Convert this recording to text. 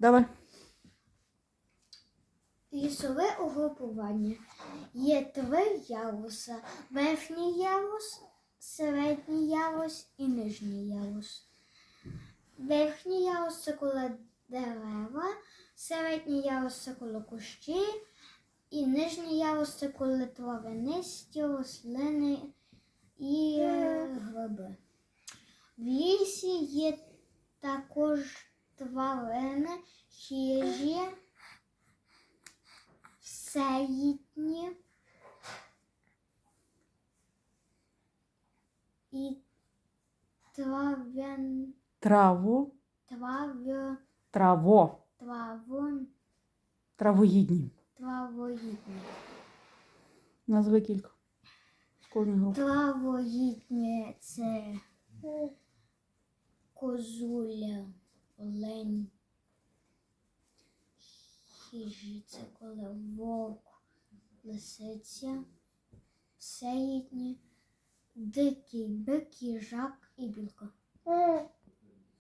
Давай. Лісове угрупування. Є три яруса. Верхній ярус, середній ярус і нижній ярус. Верхній ярус це коли дерева, середній ярус це коли кущі, і нижній ярус це коли травянисті рослини і е, гриби. В лісі є також тварини, хижі, всеїдні і трав'ян, Траву. трав'я, Траво. травон, Травоїдні. травоїдні. Назви кілька. З кожної групи. Травоїдні це козуля, олень. Хижі це коли вовк, лисиця, всеїдні, дикий бик, їжак і білка.